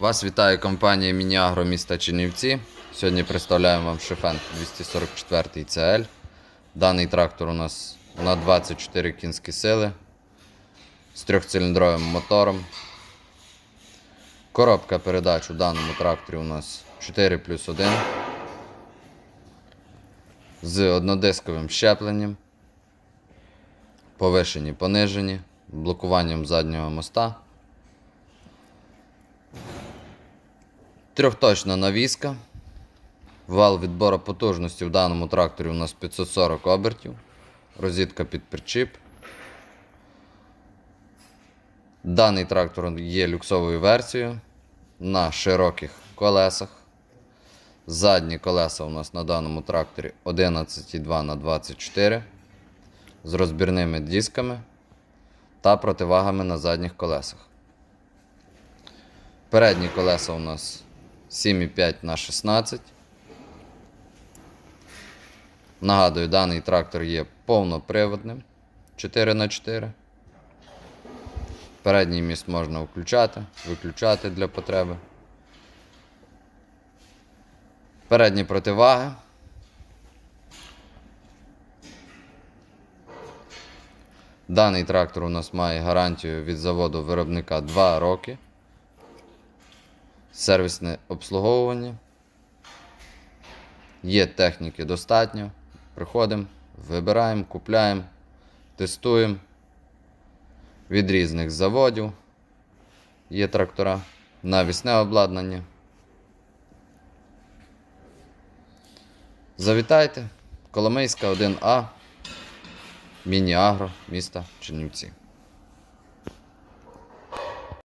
Вас вітає компанія Мініагро міста Чернівці. Сьогодні представляємо вам Шефен 244 CL. Даний трактор у нас на 24 кінські сили з трьохциліндровим мотором. Коробка передач у даному тракторі у нас 4 плюс 1 з однодисковим щепленням, повишені, понижені, блокуванням заднього моста. Трьохточна навіска. Вал відбору потужності в даному тракторі у нас 540 обертів. Розітка під причіп. Даний трактор є люксовою версією на широких колесах. Задні колеса у нас на даному тракторі 11,2 на 24 з розбірними дисками та противагами на задніх колесах. Передні колеса у нас 7,5 на 16. Нагадую, даний трактор є повноприводним 4 на 4 Передній міст можна включати, виключати для потреби. Передні противаги. Даний трактор у нас має гарантію від заводу виробника 2 роки. Сервісне обслуговування. Є техніки достатньо. Приходимо, вибираємо, купляємо, тестуємо. Від різних заводів є трактора, навісне обладнання. Завітайте, Коломийська 1А, Міні-Агро, міста Чернівці.